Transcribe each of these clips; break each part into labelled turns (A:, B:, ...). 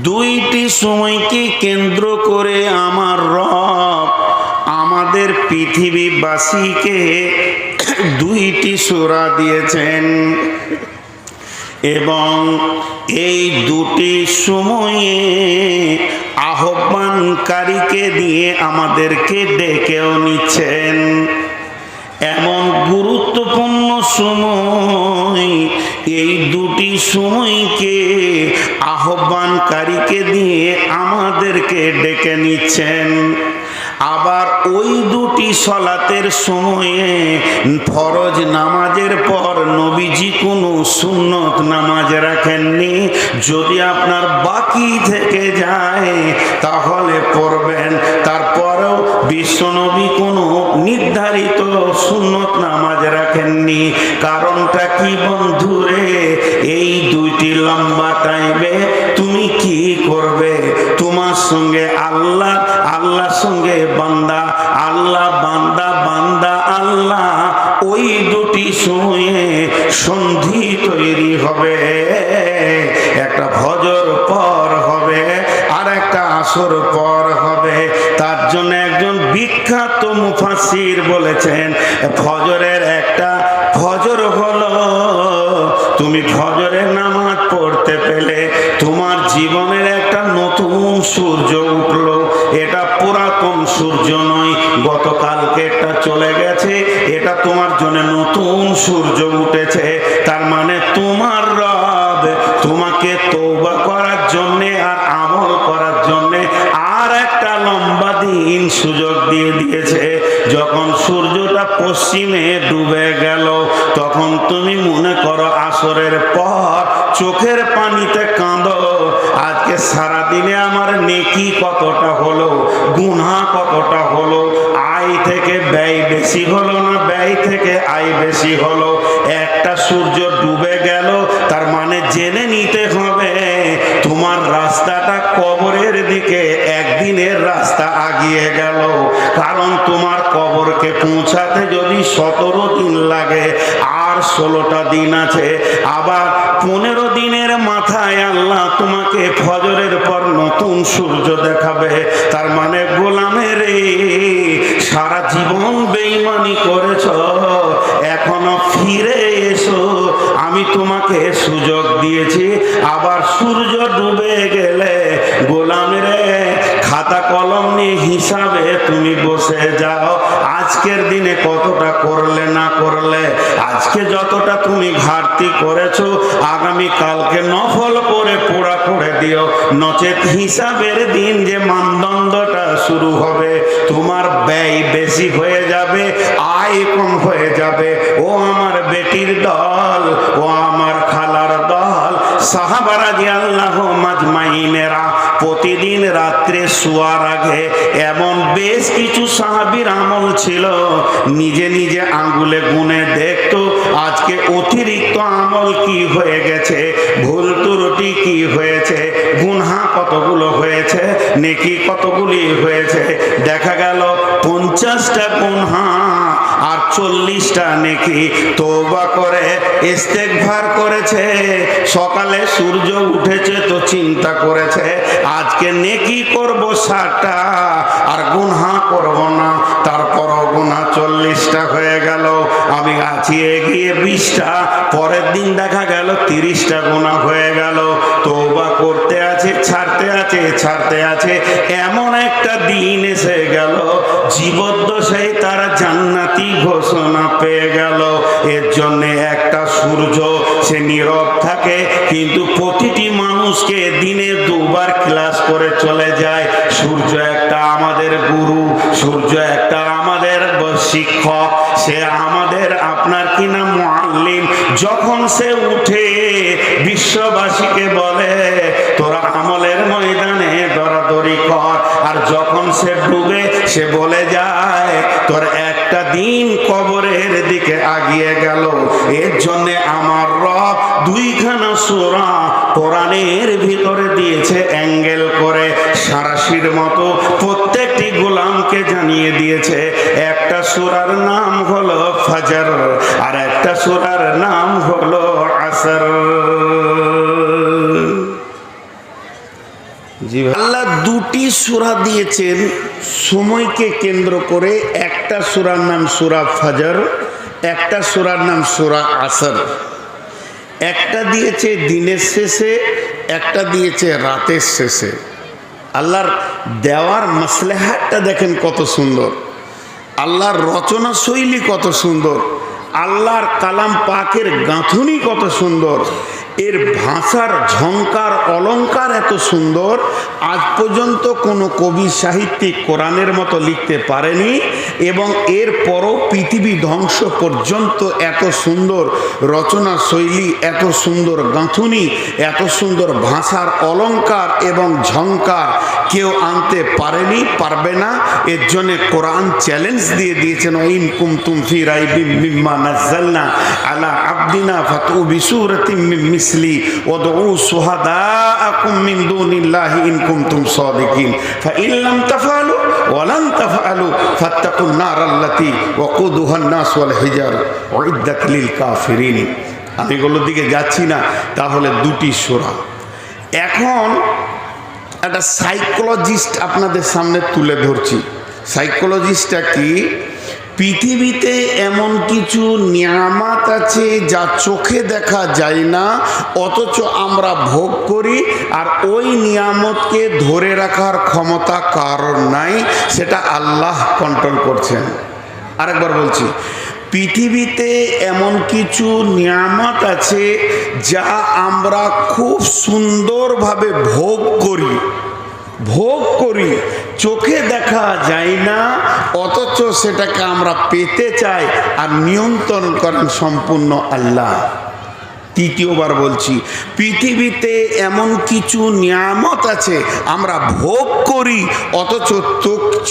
A: দুইটি সময়কে কেন্দ্র করে আমার রব আমাদের পৃথিবীবাসীকে দুইটি সোরা দিয়েছেন এবং এই দুটি সময়ে আহ্বানকারীকে দিয়ে আমাদেরকে ডেকেও নিচ্ছেন। এমন গুরুত্বপূর্ণ সময় এই দুটি সময়কে আহ্বানকারীকে দিয়ে আমাদেরকে ডেকে নিচ্ছেন। আবার ওই দুটি সলাতের সময়ে ফরজ নামাজের পর নবীজি কোনো সুন্নত নামাজ রাখেননি। যদি আপনার বাকি থেকে যায়, তাহলে পড়বেন। তারপরেও বিশ্বনবী সুন্নত নামাজ রাখেননি। কারণটা কি বন্ধুরে এই দুইটি লম্বা টাইমে তুমি কি করবে? তোমার সঙ্গে আল্লাহ, আল্লাহর সঙ্গে বান্দা, আল্লাহ বান্দা বান্দা, আল্লাহ, ওই দুটি সময়ে সন্ধি তৈরি হবে। একটা ভজর পর হবে আর একটা আসর বিখ্যাত মুফাসির বলেছেন, ফজরের একটা ফজর হলো, তুমি ফজরের নামাজ পড়তে পেলে তোমার জীবনের একটা নতুন সূর্য উঠল। এটা পুরাতন সূর্য নয়, গতকালকে এটা চলে গেছে, এটা তোমার জন্য নতুন সূর্য উঠেছে। তার মানে তোমার রব তোমাকে তৌবা করার জন্যে আর আমল করার জন্যে আর একটা লম্বা দিন সুযোগ দিয়ে দিয়েছে, যখন সূর্যটা পশ্চিমে ডুবে গেল, তখন তুমি মনে করো আসরের পর চোখের পানিতে কাঁদো। আজকে সারাদিনে আমার নেকি কতটা হলো, গুনহা কতটা হলো, আয় থেকে ব্যয় বেশি হলো না ব্যয় থেকে আয় বেশি হলো? একটা সূর্য ডুবে গেল, তার মানে জেনে নিতে হবে পৌঁছাতে যদি সতেরো দিন লাগে, আর ষোলোটা দিন আছে, আবার পনেরো দিনের মাথায় আল্লাহ তোমাকে ফজরের পর নতুন সূর্য দেখাবে। তার মানে গোলামের সারা জীবন বেইমানি করেছ, এখনও ফিরে এসো। আমি তোমাকে সুযোগ দিয়েছি, আবার সূর্য ডুবে গেলে গোলামের খাতা কলম নিয়ে হিসাবে তুমি বসে যাও। আজকের দিনে কতটা করলে না করলে, আজকে যতটা তুমি ঘাটতি করেছ, আগামী কালকে নফল করে পোড়া করে দিও। নচেত হিসাবের দিন যে মানদণ্ডটা শুরু হবে, তোমার ব্যয় বেশি হয়ে যাবে, আয় কম হয়ে যাবে। ও আমার বেটির দল, ও আমার খালার দল, সাহাবারা যে আল্লাহ মাজমাইনেরা প্রতিদিন রাত্রে শোয়ার আগে এমন বেশ কিছু সাহাবির আমল ছিল। নিজে নিজে আঙ্গুলে গুনে দেখতো, আজকে অতিরিক্ত আমল কি হয়ে গেছে, ভুল ত্রুটি কি হয়েছে, গুনহা কতগুলো হয়েছে, নেকি কতগুলি হয়েছে। দেখা গেল পঞ্চাশটা গুনহা আর চল্লিশটা নেকি তোবা করে ইস্তেকভার করেছে। সকালে সূর্য উঠেছে তো চিন্তা করেছে, আজকে নেকি করব ষাটটা, আর গুনহা করব না। তারপরও গুনা চল্লিশটা হয়ে গেল, আমি আছি এগিয়ে বিশটা, পরের দিন দেখা গেল তিরিশটা গুণা হয়ে গেল। তোবা করতে আছে, ছাড়তে আছে ছাড়তে আছে, এমন একটা দিন এসে গেল জীবদ্দশাই তারা জান্নাতি ঘোষণা পেয়ে গেল। এর জন্য একটা সূর্য, সে নীরব থাকে, কিন্তু প্রতিটি মানুষকে দিনে দুবার ক্লাস করে চলে যায়। সূর্য একটা আমাদের গুরু, সূর্য একটা আমাদের শিক্ষক, সে আমাদের আপনার কি নাম মুআল্লিম? যখন সে উঠে, বিশ্ববাসীকে বলে, তোরা আমলের ময়দানে দরাদরি কর। আর যখন সে ডুবে, সে বলে যায় দিন কবরের দিকে আগিয়ে গেল। এর জন্য আমার রব দুইখানা সোরা কোরআনের ভিতরে দিয়েছে অ্যাঙ্গেল করে। সারাশির মতো প্রত্যেকটি গোলামকে জানিয়ে দিয়েছে। একটা সুরার নাম হলো ফাজার আর একটা সুরার নাম হলো আসর। আল্লাহ দুটি সূরা দিয়েছেন। সময়কে কেন্দ্র করে একটা সুরার নাম সূরা ফাজর, একটা সূরার নাম সূরা আসর। একটা দিয়েছে দিনের শেষে, একটা দিয়েছে রাতের শেষে। আল্লাহর দেওয়ার মাসলেহাটটা দেখেন কত সুন্দর। আল্লাহর রচনা শৈলী কত সুন্দর। আল্লাহর কালাম পাকের গাঁথুনি কত সুন্দর। এর ভাষার ঝংকার, অলঙ্কার এত সুন্দর, আজ পর্যন্ত কোনো কবি সাহিত্যিক কোরআনের মতো লিখতে পারেনি। এবং এর পরও পৃথিবী ধ্বংস পর্যন্ত এত সুন্দর রচনা শৈলী এত সুন্দর গাঁথুনি, এত সুন্দর ভাষার অলংকার এবং ঝংকার কেউ আনতে পারেনি, পারবে না। এর জন্যে কোরআন চ্যালেঞ্জ দিয়ে দিয়েছেন ইন কুমতুম ফি রাইবিম মিম্মা আলা আবদিনা ফাতু বিসুরাতিম মিন মিসলি ওয়াদউ সুহাদাআকুম মিন দুনিল্লাহি ইন কুমতুম সাদিকিন। লাম তাফআলু ওয়ালান তাফআলু ফাত্তাকুন নার আল্লাতি ওয়াকুদুহান নাস ওয়াল হিজার, উইদ্দাত লিল কাফিরিন। আমি এগুলোর দিকে যাচ্ছি না, তাহলে দুটি সোরা। এখন একটা সাইকোলজিস্ট আপনাদের সামনে তুলে ধরছি। সাইকোলজিস্টটা কি? পৃথিবীতে এমন কিছু নিয়ামাত আছে যা চোখে দেখা যায় না, অথচ আমরা ভোগ করি, আর ওই নিয়ামতকে ধরে রাখার ক্ষমতা কারণ নাই, সেটা আল্লাহ কন্ট্রোল করছেন। আরেকবার বলছি, পৃথিবীতে এমন কিছু নিয়ামত আছে যা আমরা খুব সুন্দরভাবে ভোগ করি। ভোগ করি চোখে দেখা যায় না অথচ সেটাকে আমরা পেতে চাই আর নিয়ন্ত্রণ করেন সম্পূর্ণ আল্লাহ। তৃতীয়বার বলছি, পৃথিবীতে এমন কিছু নিয়ামত আছে, আমরা ভোগ করি, অথচ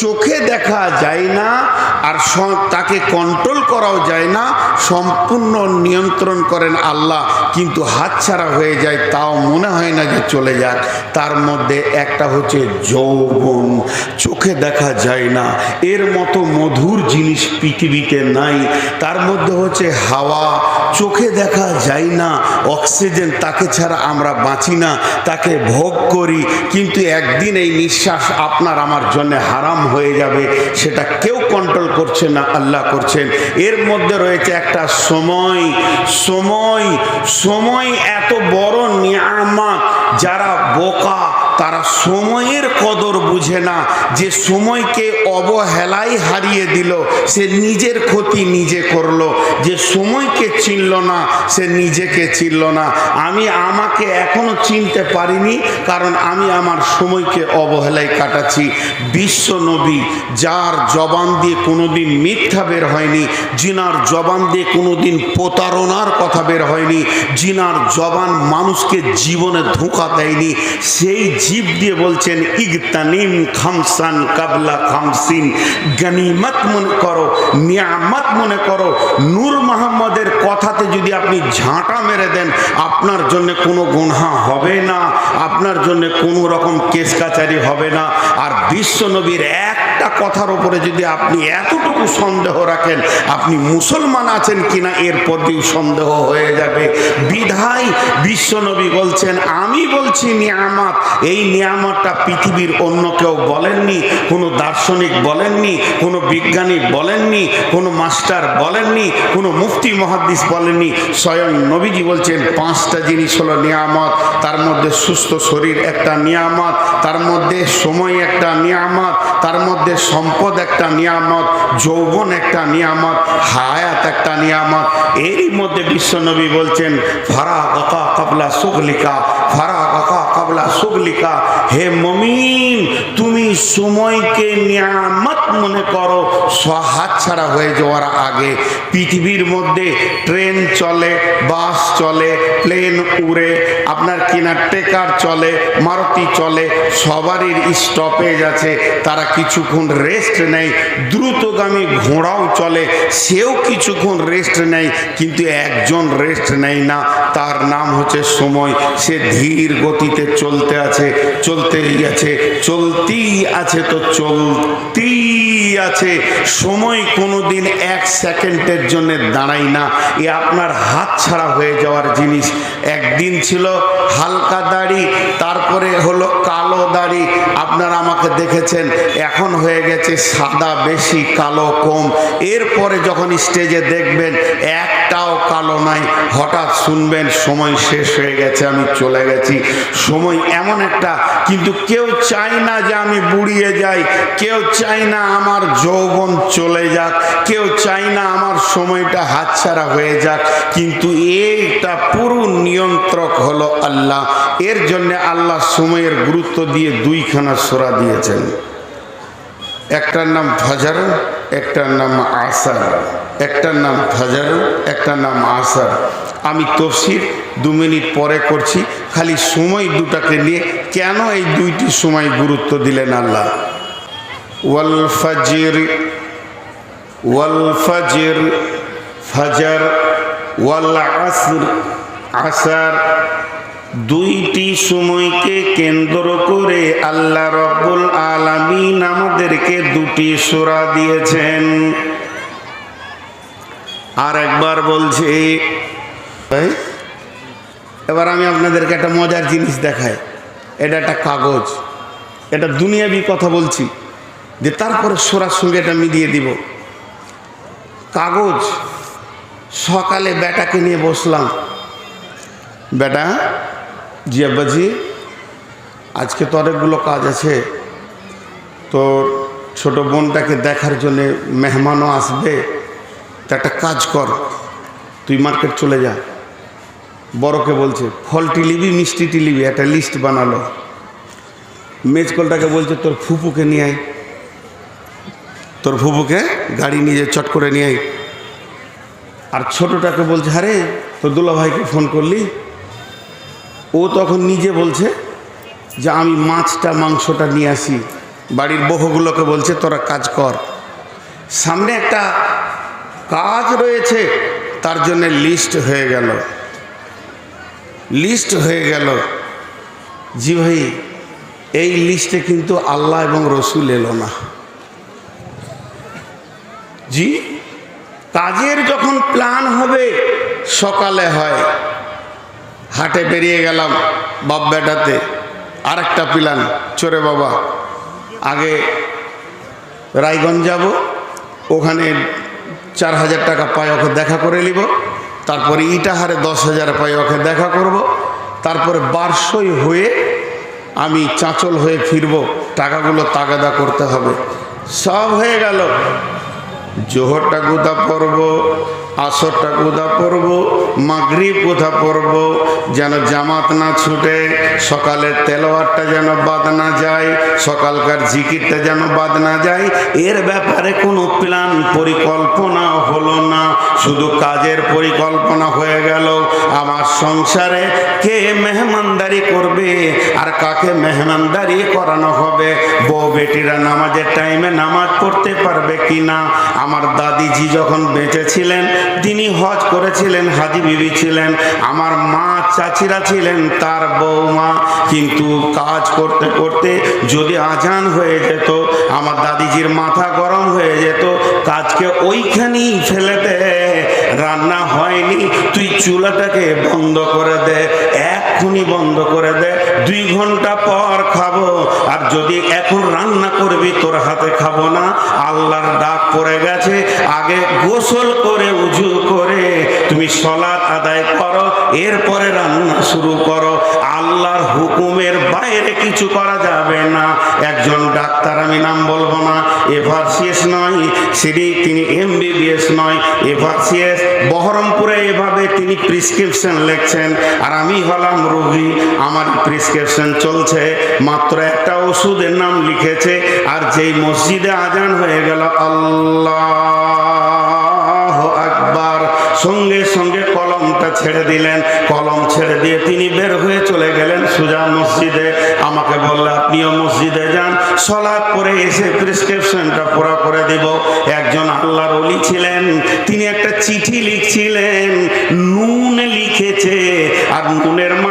A: চোখে দেখা যায় না, আর তাকে কন্ট্রোল করাও যায় না, সম্পূর্ণ নিয়ন্ত্রণ করেন আল্লাহ, কিন্তু হাতছাড়া হয়ে যায়, তাও মনে হয় না যে চলে যাক। তার মধ্যে একটা হচ্ছে যৌবন, চোখে দেখা যায় না, এর মতো মধুর জিনিস পৃথিবীতে নাই, তার মধ্যে হচ্ছে হাওয়া চোখে দেখা যায় না, অক্সিজেন তাকে ছাড়া আমরা বাঁচি না, তাকে ভোগ করি, কিন্তু একদিন এই নিঃশ্বাস আপনার আমার জন্য হারাম হয়ে যাবে, সেটা কেউ কন্ট্রোল করছে না, আল্লাহ করছেন। এর মধ্যে রয়েছে একটা সময় সময় সময় এত বড় নিয়ামত, যারা বোকা তারা সময়ের কদর বুঝে না। যে সময়কে অবহেলাই হারিয়ে দিল, সে নিজের ক্ষতি নিজে করল। যে সময়কে চিনল না, সে নিজেকে চিনল না। আমি আমাকে এখনও চিনতে পারিনি, কারণ আমি আমার সময়কে অবহেলায় কাটাচ্ছি। বিশ্ব নবী, যার জবান দিয়ে কোনোদিন মিথ্যা বের হয়নি, জিনার জবান দিয়ে কোনোদিন প্রতারণার কথা বের হয়নি, জিনার জবান মানুষকে জীবনে ধোঁকা দেয়নি, সেই জীব দিয়ে বলছেন, ইগতানিম খামসান কাবলা খামসিন। গানিমত মনে করো, নিয়ামত মনে করো। নূর মোহাম্মদের কথাতে যদি আপনি ঝাঁটা মেরে দেন, আপনার জন্য কোনো গুনহা হবে না, আপনার জন্য কোনো রকম কেস কাচারি হবে না। আর বিশ্ব নবীর একটা কথার উপরে যদি আপনি এতটুকু সন্দেহ রাখেন, আপনি মুসলমান আছেন কিনা এরপর দিয়েও সন্দেহ হয়ে যাবে। বিধায় বিশ্বনবী বলছেন, আমি বলছি নিয়ামত, এই নিয়ামতটা পৃথিবীর অন্য কেউ বলেননি, কোনো দার্শনিক বলেননি, কোনো বিজ্ঞানী বলেননি, কোনো মাস্টার বলেননি, কোনো মুফতি মহাদ্দিস বলেননি। স্বয়ং নবীজি বলছেন, পাঁচটা জিনিস হলো নিয়ামত, তার মধ্যে সুস্থ শরীর একটা নিয়ামত, তার মধ্যে সময় একটা নিয়ামত, তার মধ্যে সম্পদ একটা নিয়ামত, যৌবন একটা নিয়ামত, হায়াত একটা নিয়ামত। এরই মধ্যে বিশ্বনবী বলছেন ফারা কাকা কাবলা সুগলিকা ফারা হে মমিন, তুমি সময়কে নিয়ামত মনে করো। হাত ছাড়া হয়ে যাওয়ার আগে পৃথিবীর মধ্যে ট্রেন চলে, বাস চলে, প্লেন উড়ে, আপনার কিনা টেকার চলে, মারুতি চলে, সবারই স্টপেজ আছে, তারা কিছুক্ষণ রেস্ট নেয়, দ্রুতগামী ঘোড়াও চলে, সেও কিছুক্ষণ রেস্ট নেয়, কিন্তু একজন রেস্ট নেয় না, তার নাম হচ্ছে সময়, সে ধীর গতিতে চলতে আছে, চলতেই আছে চলতেই আছে তো চলতেই আছে। সময় কোনোদিন এক সেকেন্ডের জন্য দাঁড়াই না। এ আপনার হাত ছাড়া হয়ে যাওয়ার জিনিস। একদিন ছিল হালকা দাড়ি, তারপরে হলো কালো দাড়ি। আপনারা আমাকে দেখেছেন, এখন হয়ে গেছে সাদা, বেশি কালো, কম। এরপরে যখন স্টেজে দেখবেন একটাও কালো নাই হঠাৎ শুনবেন, সময় শেষ হয়ে গেছে, আমি চলে গেছি। সময় এমন একটা, কিন্তু কেউ চায় না যে আমি বুড়িয়ে যাই, কেউ চায় না আমার যৌবন চলে যাক, কেউ চায় না আমার সময়টা হাতছাড়া হয়ে যাক, কিন্তু এইটা পুরো নিয়ন্ত্রক হলো আল্লাহ। এর জন্য আল্লাহ সময়ের গুরুত্ব দিয়ে দুইখানা সোরা দিয়েছেন। একটার নাম ফজর, একটার নাম আসার। একটার নাম ফজর একটার নাম আসার। আমি তফসির দু মিনিট পরে করছি, খালি সময় দুটাকে নিয়ে কেন এই দুইটি সময় গুরুত্ব দিলেন আল্লাহ? ওয়াল ফজির ওয়াল ফজির, ফজর, ওয়াল আসর, আসার। দুইটি সময়কে কেন্দ্র করে আল্লাহ রব্বুল আলামিন আমাদেরকে দুটি সূরা দিয়েছেন। আর একবার বলছি এবার আমি আপনাদেরকে একটা মজার জিনিস দেখাই। এটা একটা কাগজ। এটা দুনিয়াবি কথা বলছি, যে তারপরে সোরার সঙ্গে এটা মিলিয়ে দিব। কাগজ, সকালে বেটাকে নিয়ে বসলাম। বেটা, জি আব্বাজি, আজকে তো অনেকগুলো কাজ আছে। তোর ছোট বোনটাকে দেখার জন্যে মেহমানও আসবে। তা একটা কাজ কর, তুই মার্কেট চলে যা। বড়কে বলছে, ফলটি লিবি মিষ্টিটি লিবি একটা লিস্ট বানালো। মেজকলটাকে বলছে, তোর ফুপুকে নিয়ে আয়। তোর ফুপুকে গাড়ি নিয়ে চট করে নিয়ে আয়। আর ছোটটাকে বলছে, আরে, তোর দুলা ভাইকে ফোন করলি? ও তখন নিজে বলছে যে, আমি মাছটা, মাংসটা নিয়ে আসি। বাড়ির বহুগুলোকে বলছে, তোরা কাজ কর। সামনে একটা কাজ রয়েছে, তার জন্য লিস্ট হয়ে গেল। লিস্ট হয়ে গেল। জি ভাই, এই লিস্টে কিন্তু আল্লাহ এবং রসুল এলো না। জি, কাজের যখন প্ল্যান হবে, সকালে হয়। হাটে বেরিয়ে গেলাম বাপ বেটাতে। আরেকটা প্ল্যান, চোরে বাবা, আগে রায়গঞ্জ যাব, ওখানে চার হাজার টাকা পাই ওকে দেখা করে নিব। তারপরে ইটাহারে দশ হাজার পাই ওকে দেখা করব। তারপরে বার্ষই হয়ে আমি চাঁচল হয়ে ফিরব। টাকাগুলো তাগাদা করতে হবে। সব হয়ে গেল। জোহরটা গুদা পড়ব। আসরটা কোথা পড়ব? মাগরিব কোথা পড়ব? যেন জামাত না ছুটে, সকালের তেলোয়ারটা যেন বাদ না যায়, সকালকার জিকিরটা যেন বাদ না যায়। এর ব্যাপারে কোনো প্ল্যান পরিকল্পনা হলো না। শুধু কাজের পরিকল্পনা হয়ে গেল। আমার সংসারে কে মেহমানদারি করবে আর কাকে মেহমানদারি করানো হবে? বউ বেটিরা নামাজের টাইমে নামাজ পড়তে পারবে কি না আমার দাদিজি যখন বেঁচে ছিলেন তিনি হজ করেছিলেন, হাজি বিবি ছিলেন, আমার মা চাচিরা ছিলেন, তার বৌমা কিন্তু কাজ করতে করতে যদি আজান হয়ে যেত, আমার দাদিজির মাথা গরম হয়ে যেত, কাজকে ওইখানেই ফেলে দে রান্না হয়নি, তুই চুলাটাকে বন্ধ করে দে, এক্ষুনি বন্ধ করে দে, দুই ঘণ্টা পর খাব, আর যদি এখন রান্না করবি, তোর হাতে খাব না আল্লাহর ডাক পড়ে গেছে, আগে গোসল করে, উজু করে তুমি সলাৎ আদায় করো, এরপরে রান্না শুরু করো। আল্লাহর হুকুমের বাইরে কিছু করা যাবে না। একজন ডাক্তার, আমি নাম বলব না, এভারসিএস নয় সেটি তিনি এমবিবিএস নয়, এভারসিএস, বহরমপুরে এভাবে তিনি প্রিসক্রিপশন লিখছেন। আর আমি হলাম রোগী, আমার প্রিসক্রিপশন চলছে, মাত্র একটা ওষুধের নাম লিখেছে, আর যেই মসজিদে আজান হয়ে গেল, আল্লাহ আকবার। সঙ্গে সঙ্গে কলমটা ছেড়ে দিলেন। কলম ছেড়ে দিয়ে তিনি বের হয়ে চলে গেলেন সুজা মসজিদে। আমাকে বললে, আপনিও মসজিদে যান, সলাৎ করে এসে প্রেসক্রিপশনটা পুরো করে দেব। একজন আল্লাহর অলি ছিলেন, তিনি একটা চিঠি লিখছিলেন, নুন লিখেছে, আর নুনের একটা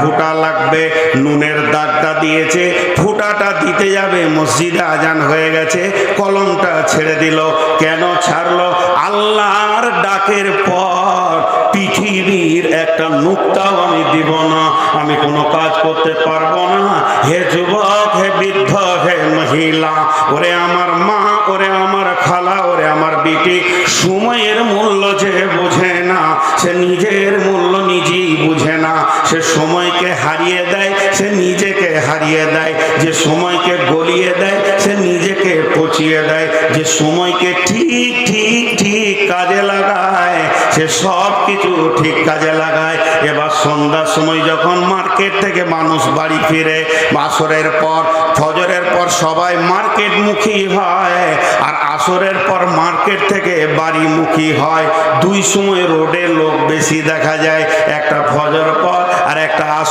A: ফোঁটা লাগবে, নুনের দাগটা দিয়েছে, ফোঁটাটা দিতে যাবে, মসজিদে আজান হয়ে গেছে, কলমটা ছেড়ে দিল, কেন ছাড়লো? আল্লাহর ডাকের পর পৃথিবীর একটা নুক্তাও আমি দিব না, আমি কোনো কাজ করতে পারব না। হে যুবক, হে বৃদ্ধ, হে মহিলা, ওরে আমার মা, ওরে আমার খালা, ওরে আমার বিটি, সময়ের মূল্য যে বোঝে না, সে নিজের মূল্য নিজেই বুঝে না। সে সময়কে হারিয়ে দেয়, সে নিজেকে হারিয়ে দেয়। যে সময়কে গলিয়ে দেয়, সে নিজেকে পচিয়ে দেয়। যে সময়কে ঠিক ঠিক ঠিক কাজে লাগায়, সে সব কিছু ঠিক কাজে লাগায়। এবার সন্ধ্যার সময় যখন মার্কেট থেকে মানুষ বাড়ি ফিরে বাসরের পর, ফজরের পর সবাই মার্কেট মুখী হয়, আর আসরের পর মার্কেট থেকে বাড়ি মুখী হয়। দুই সময় রোডে লোক বেশি দেখা যায়, একটা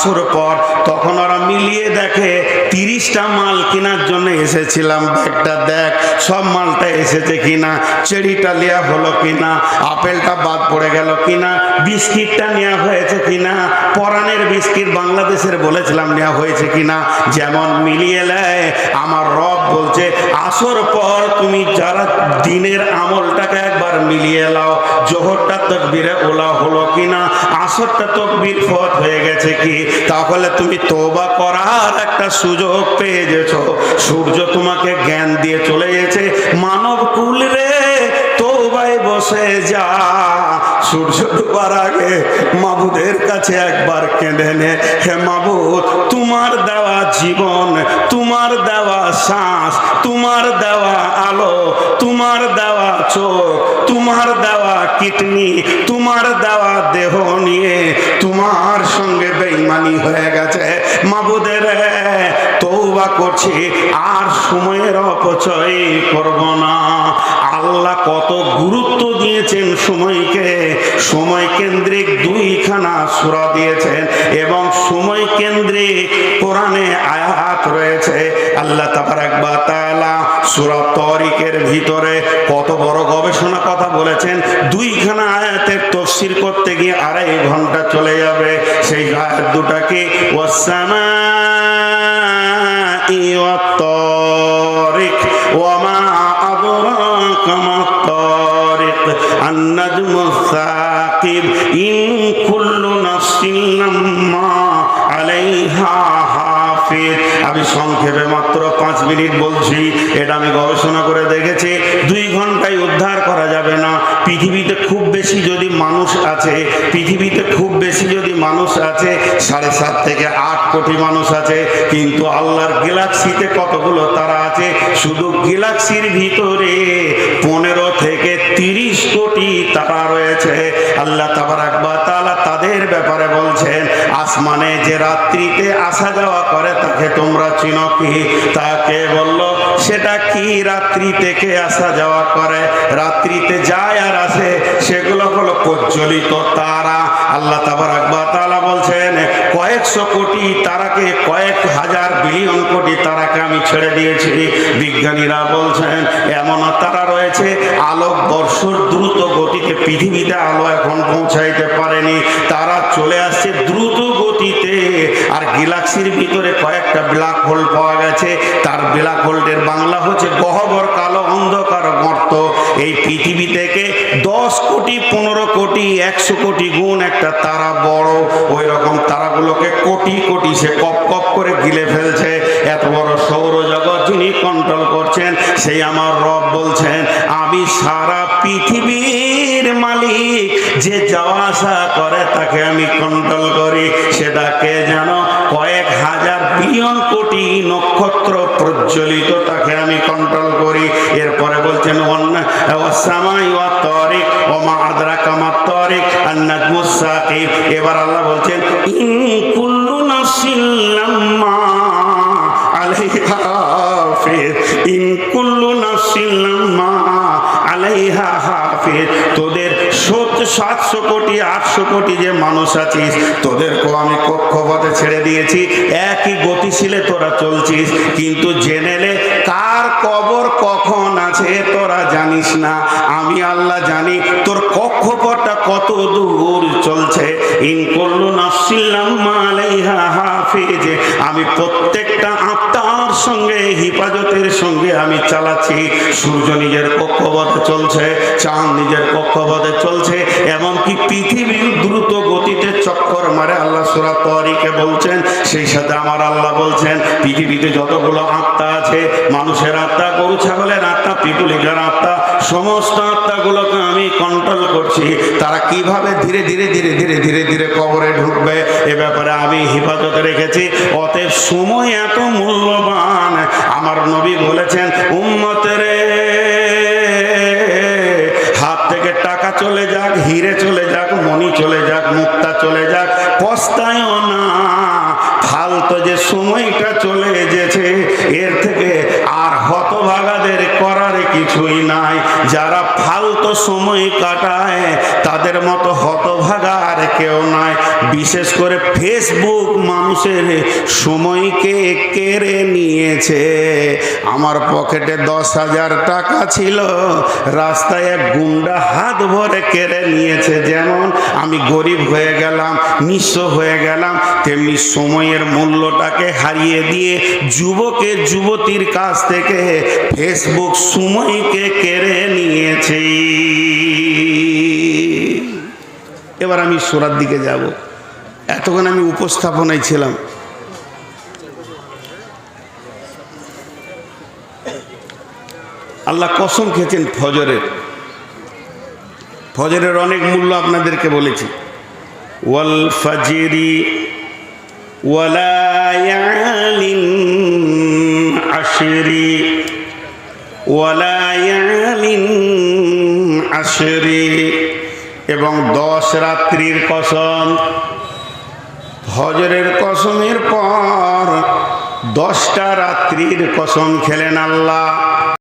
A: আসর পর তখন ওরা মিলিয়ে দেখে তিরিশটা মাল কেনার জন্য এসেছিলাম। ব্যাগটা দেখ, সব মালটা এসেছে কিনা, চেরিটা নেওয়া হলো কিনা, আপেলটা বাদ পড়ে গেল কিনা, বিস্কিটটা নেওয়া হয়েছে কিনা পরাণের বিস্কিট বাংলাদেশের বলেছিলাম নেওয়া হয়েছে কিনা, যেমন মিলিয়ে নেয়, আমার রব বলছে, আসর পর তুমি যারা দিনের আমলটাকে একবার মিলিয়ে লাও জোহরটা তকবিরে ওলা হলো কিনা, আসরটা তকবির ফত হয়ে গেছে কি, তাহলে তুমি তোবা করার একটা সুযোগ পেয়ে গেছ সূর্য তোমাকে জ্ঞান দিয়ে চলে গেছে। মানব কুল রে, তোবায় বসে যা। সূর্য ডুবার আগে মাবুদের কাছে একবার কেঁদে নে। হে মাবুদ, তোমার দেওয়া জীবন, তোমার দেওয়া শ্বাস, তোমার দেওয়া আলো, তোমার দেওয়া চোখ, তোমার দেওয়া কিডনি, তোমার দেওয়া দেহ নিয়ে তোমার সঙ্গে বেইমানি হয়ে গেছে। মাবুদের তৌবা করছি, আর সময়ের অপচয় করব না। আল্লাহ কত গুরুত্ব দিয়েছেন সময়কে। সময় কেন্দ্রিক দুইখানা সুরা দিয়েছেন এবং সময় কেন্দ্রিক কোরআনে আয়াত রয়েছে। আল্লাহ তাবারাক বা তাআলা সূরা তরিকের ভিতরে কত বড় গবেষণা কথা বলেছেন। দুইখানা আয়াতের তফসির করতে গিয়ে আড়াই ঘণ্টা চলে যাবে। সেই আয়াত দুটাকে والطارق وما أدراك ما الطارق النجم الثاقب إن كل نفس لما عليها আমি সংক্ষেপে মাত্র পাঁচ মিনিট বলছি, এটা আমি গবেষণা করে দেখেছি। দুই ঘন্টায় উদ্ধার করা যাবে না। পৃথিবীতে খুব বেশি যদি মানুষ আছে, পৃথিবীতে খুব বেশি যদি মানুষ আছে, সাড়ে সাত থেকে আট কোটি মানুষ আছে, কিন্তু আল্লাহর গ্যালাক্সিতে কতগুলো তারা আছে? শুধু গ্যালাক্সির ভিতরে পনেরো থেকে তিরিশ কোটি তারা রয়েছে। আল্লাহ তাবারাক বা তাআলা তাদের ব্যাপারে বলছেন আসমানে যে রাত্রিতে আসা যাওয়া করে তাকে তোমরা চিনো কি? তাকে বলল, সেটা কি রাত্রি থেকে আসা যাওয়া করে? রাত্রিতে যায় আর আসে, সেগুলো হলো প্রজ্বলিত তারা। আল্লাহ তাবার আকবা তাআলা বলছেন, কয়েকশো কোটি তারাকে, কয়েক হাজার বিলিয়ন কোটি তারাকে আমি ছেড়ে দিয়েছি। বিজ্ঞানীরা বলছেন, এমন তারা রয়েছে, আলোক বর্ষর দ্রুত গতিতে পৃথিবীতে আলো এখন পৌঁছাইতে পারেনি। তারা চলে আসছে দ্রুত আর গ্যালাক্সির ভিতরে কয়েকটা ব্ল্যাক হোল পাওয়া গেছে। তার ব্ল্যাক হোলটের বাংলা হচ্ছে গহবর, কালো অন্ধকার, গর্ত। এই পৃথিবী থেকে দশ কোটি, পনেরো কোটি, একশো কোটি গুণ একটা তারা বড়। ওই রকম তারাগুলোকে কোটি কোটি সে কপ কপ করে গিলে ফেলছে। এত বড় সৌরজগৎ যিনি কন্ট্রোল করছেন, সেই আমার রব বলছেন, আমি সারা মালিক যে যাওয়া আসা করে তাকে আমি কন্ট্রোল করি। সেটাকে যেন কয়েক হাজার বিলিয়ন কোটি নক্ষত্র প্রজ্বলিত তাকে আমি কন্ট্রোল করি। এরপরে বলছেন এবার আল্লাহ বলছেন, ইন কুল্লু নাফসিন লাম্মা আলাইহা হাফিজ ইন কুল্লু নাফসিন লাম্মা আলাইহা হাফিজ। তোদের সত্য সাতশো কোটি, আটশো কোটি যে মানুষ আছিস তোদেরকেও আমি কক্ষপথে ছেড়ে দিয়েছি। একই গতিশীলে তোরা চলছিস, কিন্তু জেনেলে কার কবর কখন আছে তোরা জানিস না। আমি আল্লাহ জানি তোর কক্ষপথটা কত দূর চলছে। ইন করলু নাফসিল্লাম আলাইহা হাফিজ। আমি প্রত্যেকটা সঙ্গে, হিফাজতের সঙ্গে আমি চালাচ্ছি। সূর্য নিজের কক্ষপথে চলছে, চাঁদ নিজের কক্ষপথে চলছে, এমনকি পৃথিবীর দ্রুত গতিতে চক্কর মারে আল্লাহ সুরা তরিকে বলছেন, সেই সাথে আমার আল্লাহ বলছেন, পৃথিবীতে যতগুলো আত্মা আছে, মানুষের আত্মা, গরু, ছাগলের আত্মা পিপুলিকার আত্মা, সমস্ত আত্মাগুলোকে আমি কন্ট্রোল করছি, তারা কীভাবে ধীরে ধীরে ধীরে ধীরে ধীরে ধীরে কবরে ঢুকবে, এ ব্যাপারে আমি হেফাজতে রেখেছি। অতএব সময় এত মূল্যবান, আমার নবী বলেছেন, উম্মতের হাত থেকে টাকা চলে যাক, হিরে চলে যাক, মণি চলে যাক, মুক্তা চলে যাক, পস্তায়ও না। ফালতো যে সময়টা চলে গেছে এর থেকে আর হতভাগাদের করার কিছুই নাই যারা ফালতো সময় কাটায় তাদের আর কেউ নাই। বিশেষ করে ফেসবুক মানুষের সময়কে কেড়ে নিয়েছে। আমার পকেটে দশ হাজার টাকা ছিল। রাস্তায় এক গুন্ডা হাত ভরে কেড়ে নিয়েছে। যেমন আমি গরিব হয়ে গেলাম, নিঃস্ব হয়ে গেলাম, তেমনি সময়ের মূল্যটাকে হারিয়ে দিয়ে যুবকের, যুবতীর কাছ থেকে ফেসবুক সময়কে কেড়ে নিয়েছে। এবার আমি সোরার দিকে যাব। এতক্ষণ আমি উপস্থাপনায় ছিলাম। আল্লাহ কসম খেয়েছেন ফজরের। ফজরের অনেক মূল্য আপনাদেরকে বলেছি। ওয়াল ফাজিরি ওয়ালায়ালিন আশরি ওয়ালায়ালিন আশরি। এবং দশ রাত্রির কসম। হজরের কসমের পর দশটা রাত্রির কসম খেলেন আল্লাহ।